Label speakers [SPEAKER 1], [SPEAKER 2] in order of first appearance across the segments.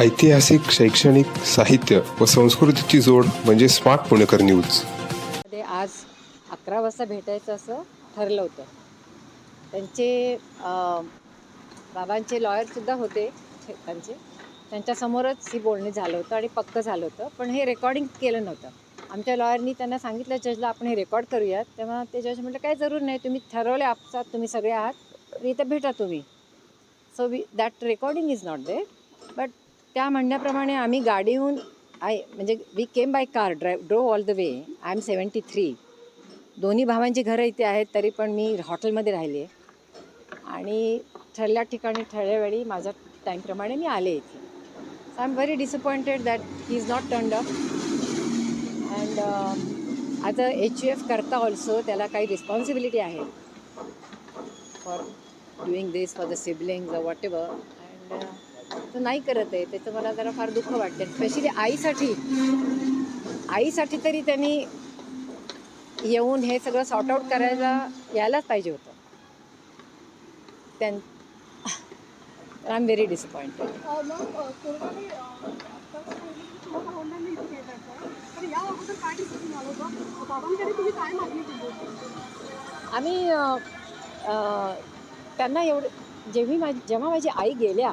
[SPEAKER 1] ऐतिहासिक शैक्षणिक साहित्य व संस्कृतीची जोड म्हणजे स्मार्ट पुणेकर न्यूज.
[SPEAKER 2] मध्ये आज अकरा वाजता भेटायचं असं ठरलं होतं. त्यांचे बाबांचे लॉयरसुद्धा होते त्यांचे. त्यांच्यासमोरच ही बोलणी झालं होतं आणि पक्क झालं होतं पण हे रेकॉर्डिंग केलं नव्हतं. आमच्या लॉयरनी त्यांना सांगितलं जजला आपण हे रेकॉर्ड करूयात. तेव्हा ते जज म्हटलं काही जरूर नाही तुम्ही ठरवले आपसात तुम्ही सगळे आहात. इथं भेटा तुम्ही. So we that recording is not that but त्या म्हणण्याप्रमाणे आम्ही गाडीहून आय म्हणजे we came by car dry drove all the way I am seventy three दोन्ही भावांची घरं इथे आहेत तरी पण मी हॉटेलमध्ये राहिले आणि ठरल्या ठिकाणी ठरल्या वेळी माझ्या टाईमप्रमाणे मी आले इथे. So I am very disappointed that he is not turned up and as a H U F करता ऑल्सो त्याला काही रिस्पॉन्सिबिलिटी आहे. For doing this for the siblings whatever and तो नाही करत आहे त्याचं मला जरा फार दुःख वाटतं स्पेशली आईसाठी आईसाठी तरी त्यांनी येऊन हे सगळं सॉर्ट आऊट करायला यायलाच पाहिजे होतं. त्यां आय एम व्हेरी डिसअपॉइंटेड आम्ही त्यांना एवढं जेव्हा माझी जेव्हा माझी आई गेल्या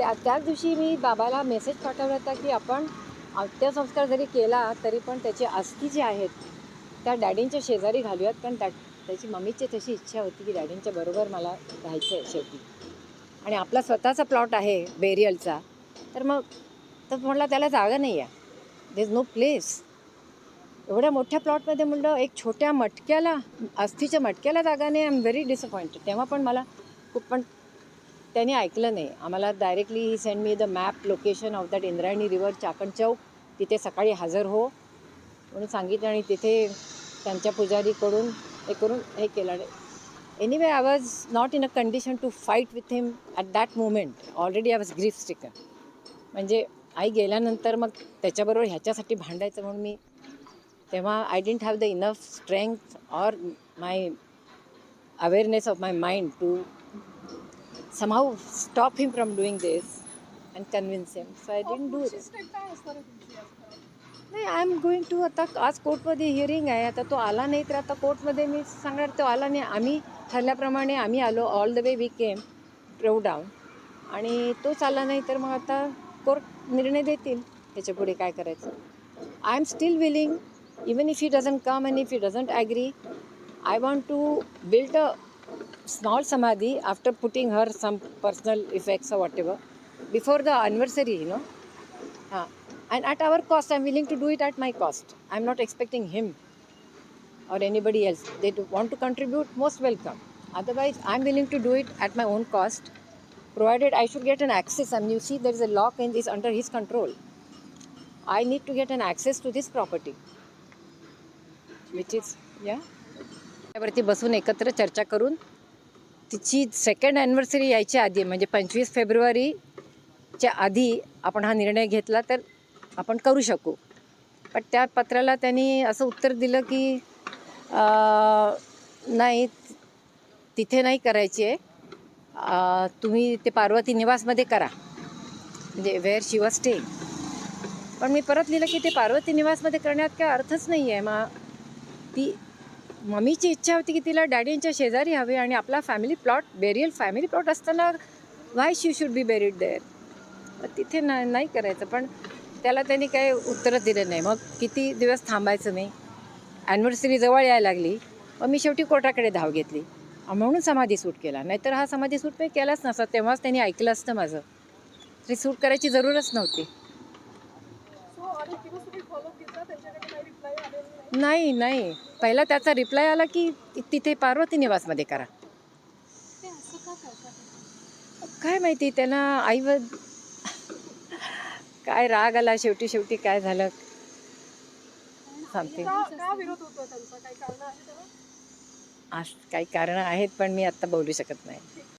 [SPEAKER 2] त्या त्याच दिवशी मी बाबाला मेसेज पाठवला होता की आपण अंत्यसंस्कार जरी केला तरी पण त्याची अस्थी जी आहेत त्या डॅडींच्या शेजारी घालूयात. कारण त्या त्याची मम्मीची तशी इच्छा होती की डॅडींच्या बरोबर मला राहायचं आहे शेवटी. आणि आपला स्वतःचा प्लॉट आहे बेरियलचा तर मग तर म्हटलं त्याला जागा नाही आहे दे इज नो प्लेस एवढ्या मोठ्या प्लॉटमध्ये म्हणलं एक छोट्या मटक्याला अस्थीच्या मटक्याला जागा नाही. आय एम व्हेरी डिसअपॉइंटेड तेव्हा पण मला खूप पण त्यांनी ऐकलं नाही. आम्हाला directly he send me the map location of that Indrayani river Chakan चौक तिथे सकाळी हजर हो. म्हणून सांगितलं आणि तिथे त्यांच्या पुजारीकडून हे करून हे केलं. Anyway I was not in a condition to fight with him at that moment already I was grief stricken म्हणजे आई गेल्यानंतर मग त्याच्याबरोबर ह्याच्यासाठी भांडायचं म्हणून मी तेव्हा I didn't have the enough strength or my awareness of my mind to somehow stop him from doing this and convince him. So I didn't do it. नाही आय एम गोइंग टू आता आज कोर्टमध्ये hearing आहे. आता तो आला नाही तर आता कोर्टमध्ये मी सांगणार तो आला नाही. आम्ही ठरल्याप्रमाणे आम्ही आलो. All the way we came drove down आणि तोच आला नाही तर मग आता कोर्ट निर्णय देतील. त्याच्या पुढे काय करायचं? I am still willing even if he doesn't come and if he doesn't agree I want to build a small samadhi after putting her some personal effects or whatever before the anniversary you know uh, and at our cost i'm willing to do it at my cost i'm not expecting him or anybody else they do want to contribute most welcome otherwise i'm willing to do it at my own cost provided i should get an access and you see there is a lock and is under his control i need to get an access to this property which is yeah त्यावरती बसून एकत्र चर्चा करून तिची second anniversary यायच्या आधी म्हणजे पंचवीस फेब्रुवारीच्या आधी आपण हा निर्णय घेतला तर आपण करू शकू. पण त्या पत्राला त्यांनी असं उत्तर दिलं की नाही तिथे नाही करायची. आहे तुम्ही ते पार्वती निवासमध्ये करा. म्हणजे वेअर शिवा स्टे पण मी परत लिहिलं की ते पार्वती निवासमध्ये करण्यात काय अर्थच नाही आहे मग ती मम्मीची इच्छा होती की तिला डॅडींच्या शेजारी हवी आणि आपला family plot burial family plot असताना why she should be buried there तिथे ना नाही करायचं. पण त्याला त्यांनी काही उत्तरं दिलं नाही. मग किती दिवस थांबायचं मी? ॲनिव्हर्सरी जवळ यायला लागली. मग मी शेवटी कोर्टाकडे धाव घेतली. म्हणून समाधी सूट केला. नाहीतर हा समाधी सूट मी केलाच नसता. तेव्हाच त्यांनी ऐकलं असतं माझं. तरी सूट करायची जरूरच नव्हती
[SPEAKER 3] सो आणि दिवस तुम्ही फॉलो केला त्यांच्याकडे काही रिप्लाय आलेला नाही
[SPEAKER 2] नाही. पहिला त्याचा रिप्लाय आला की तिथे पार्वती निवासमध्ये करा. काय माहिती त्यांना आई काय राग आला शेवटी शेवटी काय झालं?
[SPEAKER 3] सांगते.
[SPEAKER 2] आज काही कारण आहेत पण मी आत्ता बोलू शकत नाही.